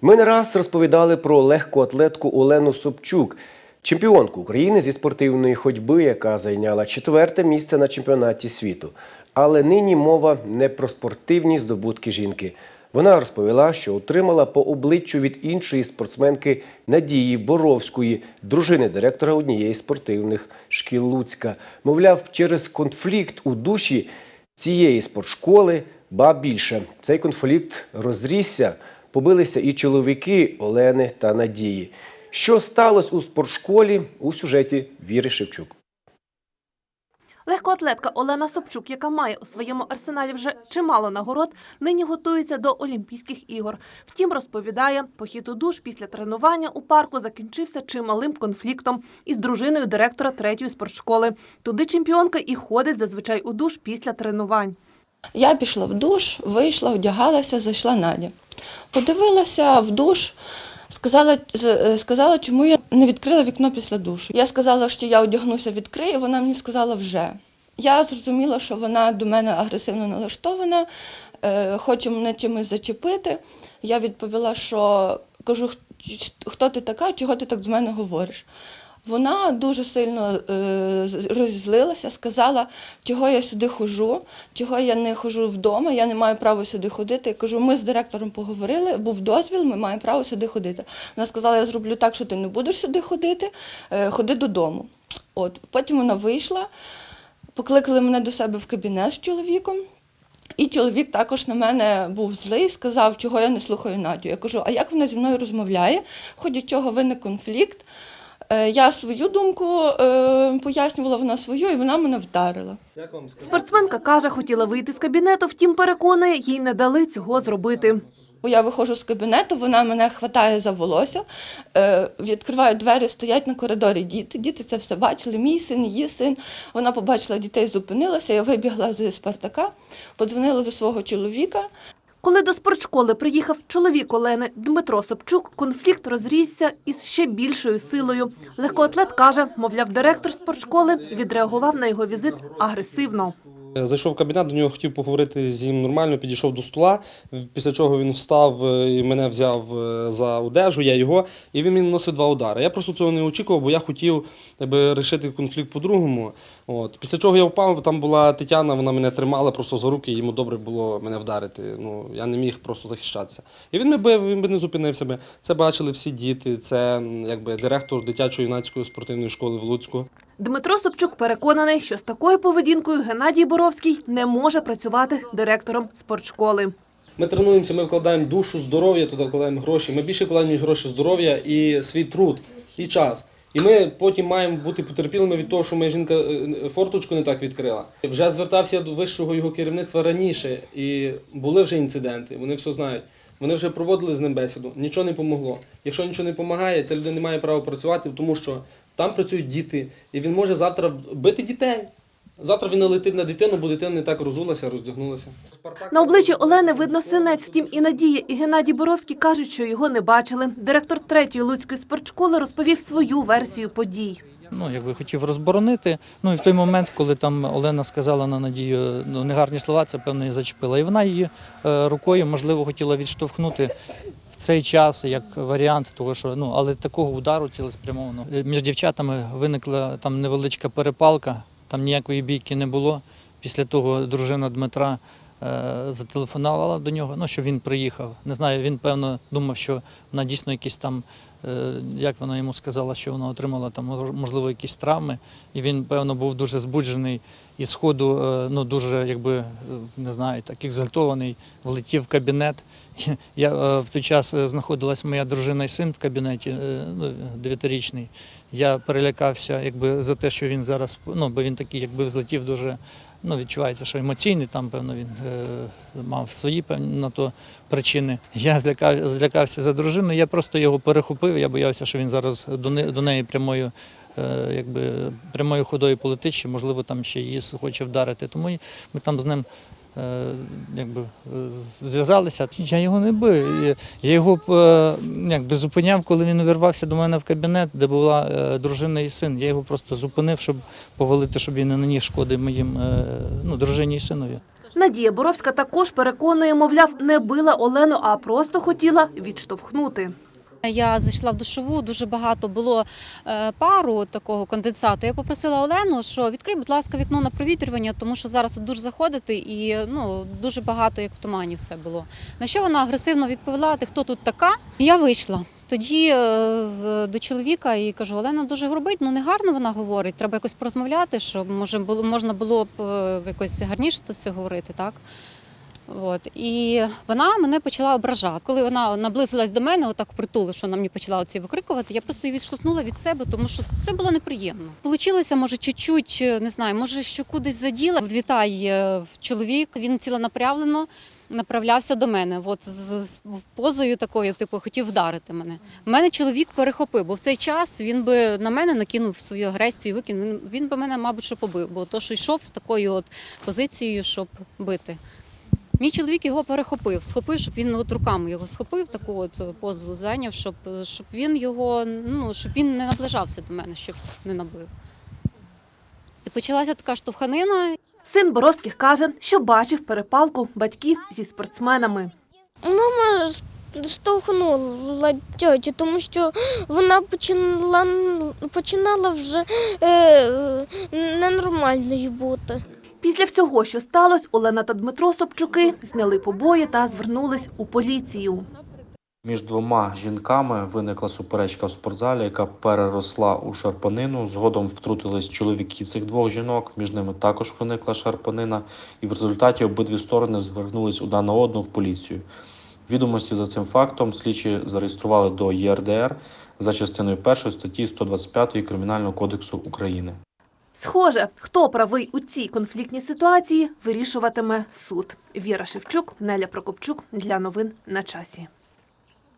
Ми не раз розповідали про легкоатлетку Олену Собчук, чемпіонку України зі спортивної ходьби, яка зайняла четверте місце на чемпіонаті світу. Але нині мова не про спортивні здобутки жінки. Вона розповіла, що отримала по обличчю від іншої спортсменки Надії Боровської, дружини директора однієї спортивних шкіл Луцька. Мовляв, через конфлікт у душі цієї спортшколи, ба більше, цей конфлікт розрісся, побилися і чоловіки Олени та Надії. Що сталося у спортшколі у сюжеті Віри Шевчук. Легкоатлетка Олена Собчук, яка має у своєму арсеналі вже чимало нагород, нині готується до Олімпійських ігор. Втім, розповідає, похід у душ після тренування у парку закінчився чималим конфліктом із дружиною директора третьої спортшколи. Туди чемпіонка і ходить зазвичай у душ після тренувань. Я пішла в душ, вийшла, одягалася, зайшла Надя. Подивилася в душ, сказала, е, сказала, чому я не відкрила вікно після душу. Я сказала, що я одягнуся, відкрию, вона мені сказала вже. Я зрозуміла, що вона до мене агресивно налаштована, е, хоче мене чимось зачепити. Я відповіла, що кажу, хто ти така, чого ти так до мене говориш. Вона дуже сильно е, розізлилася, сказала, чого я сюди хожу, чого я не хожу вдома, я не маю права сюди ходити. Я кажу, ми з директором поговорили, був дозвіл, ми маємо право сюди ходити. Вона сказала, я зроблю так, що ти не будеш сюди ходити, е, ходи додому. От, потім вона вийшла, покликали мене до себе в кабінет з чоловіком. І чоловік також на мене був злий, сказав, чого я не слухаю Надю. Я кажу, а як вона зі мною розмовляє, в ході чого виник конфлікт. Е, Я свою думку е, пояснювала, вона свою, і вона мене вдарила. Спортсменка каже, хотіла вийти з кабінету, втім переконує, їй не дали цього зробити. Я виходжу з кабінету, вона мене хватає за волосся, е, відкриваю двері, стоять на коридорі діти. Діти це все бачили, мій син, її син. Вона побачила дітей, зупинилася, я вибігла з Спартака, подзвонила до свого чоловіка. Коли до спортшколи приїхав чоловік Олени Дмитро Собчук, конфлікт розрісся із ще більшою силою. Легкоатлет каже, мовляв, директор спортшколи відреагував на його візит агресивно. Зайшов в кабінет, до нього хотів поговорити з ним нормально, підійшов до стола, після чого він встав е, і мене взяв е, за одежу, я його, і він мені наносив два удари. Я просто цього не очікував, бо я хотів якби, рішити конфлікт по-другому. От. Після чого я впав, там була Тетяна, вона мене тримала просто за руки, йому добре було мене вдарити. Ну, я не міг просто захищатися. І він би бив, він би не зупинився би. Це бачили всі діти, це якби директор дитячо-юнацької спортивної школи в Луцьку. Дмитро Собчук переконаний, що з такою поведінкою Геннадій Боровський не може працювати директором спортшколи. Ми тренуємося, ми вкладаємо душу, здоров'я, туди вкладаємо гроші. Ми більше вкладаємо гроші, здоров'я і свій труд, і час. І ми потім маємо бути потерпілими від того, що моя жінка е, форточку не так відкрила. Вже звертався до вищого його керівництва раніше, і були вже інциденти, вони все знають. Вони вже проводили з ним бесіду, нічого не помогло. Якщо нічого не допомагає, ця людина не має права працювати, тому що там працюють діти, і він може завтра бити дітей. Завтра він налетить на дитину, бо дитина не так розулася, роздягнулася. На обличчі Олени видно синець. Втім, і Надія, і Геннадій Боровський кажуть, що його не бачили. Директор третьої луцької спортшколи розповів свою версію подій. ну, якби хотів розборонити. Ну і в той момент, коли там Олена сказала на Надію ну, негарні слова, це певно і зачепила. І вона її е, рукою, можливо, хотіла відштовхнути в цей час як варіант, того що ну, але такого удару цілеспрямовано. Між дівчатами виникла там невеличка перепалка, там ніякої бійки не було. Після того дружина Дмитра е, зателефонувала до нього, ну, що він приїхав. Не знаю, він певно думав, що вона дійсно якісь там, е, як вона йому сказала, що вона отримала там можливо якісь травми. І він, певно, був дуже збуджений і сходу, е, ну дуже якби е, не знаю, так екзальтований, влетів в кабінет. Я е, в той час знаходилась моя дружина і син в кабінеті, ну, дев'ятирічний. Я перелякався, якби за те, що він зараз, ну бо він такий, якби взлетів дуже. Ну, відчувається, що емоційний, там, певно, він е, мав свої певні на то причини. Я злякав, злякався за дружину, я просто його перехопив, я боявся, що він зараз до, не, до неї прямою, якби, прямою ходою полетить, чи, можливо, там ще її хоче вдарити. Тому ми там з ним е, якби, е, зв'язалися. Я його не бив. Я- його е, якби, зупиняв, коли він увірвався до мене в кабінет, де була е, дружина і син. Я його просто зупинив, щоб повалити, щоб він не наніс шкоди моїм е, ну, дружині і синові. Надія Боровська також переконує, мовляв, не била Олену, а просто хотіла відштовхнути. Я зайшла в душову, дуже багато було е, пару такого конденсату. Я попросила Олену, що відкрий, будь ласка, вікно на провітрювання, тому що зараз дуже заходити і ну дуже багато, як в тумані, все було. На що вона агресивно відповіла: Ти хто тут така? Я вийшла. Тоді е, до чоловіка і кажу, Олена дуже грубить, ну не гарно вона говорить. Треба якось порозмовляти, щоб може було можна було б е, якось гарніше то все говорити, так. От і вона мене почала ображати. Коли вона наблизилась до мене, отак впритул, що вона мені почала оці викрикувати, я просто її відштовхнула від себе, тому що це було неприємно. Получилося, може, чуть-чуть, не знаю, може, що кудись заділа. Влітає чоловік, він ціленапрямлено направлявся до мене. От з, позою такою, типу, хотів вдарити мене. Мене чоловік перехопив, бо в цей час він би на мене накинув свою агресію, викинув. Він би мене, мабуть, що побив, бо то, що йшов з такою от позицією, щоб бити. Мій чоловік його перехопив, схопив, щоб він от руками його схопив, таку от позу зайняв, щоб, щоб він його, ну, щоб він не наближався до мене, щоб не набив. І почалася така штовханина, Син Боровських каже, що бачив перепалку батьків зі спортсменами. Мама штовхнула тьотю, тому що вона починала, починала вже е, ненормальною бути. Після всього, що сталося, Олена та Дмитро Собчуки зняли побої та звернулись у поліцію. Між двома жінками виникла суперечка в спортзалі, яка переросла у шарпанину. Згодом втрутились чоловіки цих двох жінок. Між ними також виникла шарпанина, і в результаті обидві сторони звернулись одна на одну в поліцію. Відомості за цим фактом слідчі зареєстрували до ЄРДР за частиною 1 статті 125 Кримінального кодексу України. Схоже, хто правий у цій конфліктній ситуації, вирішуватиме суд. Віра Шевчук, Неля Прокопчук для новин на часі.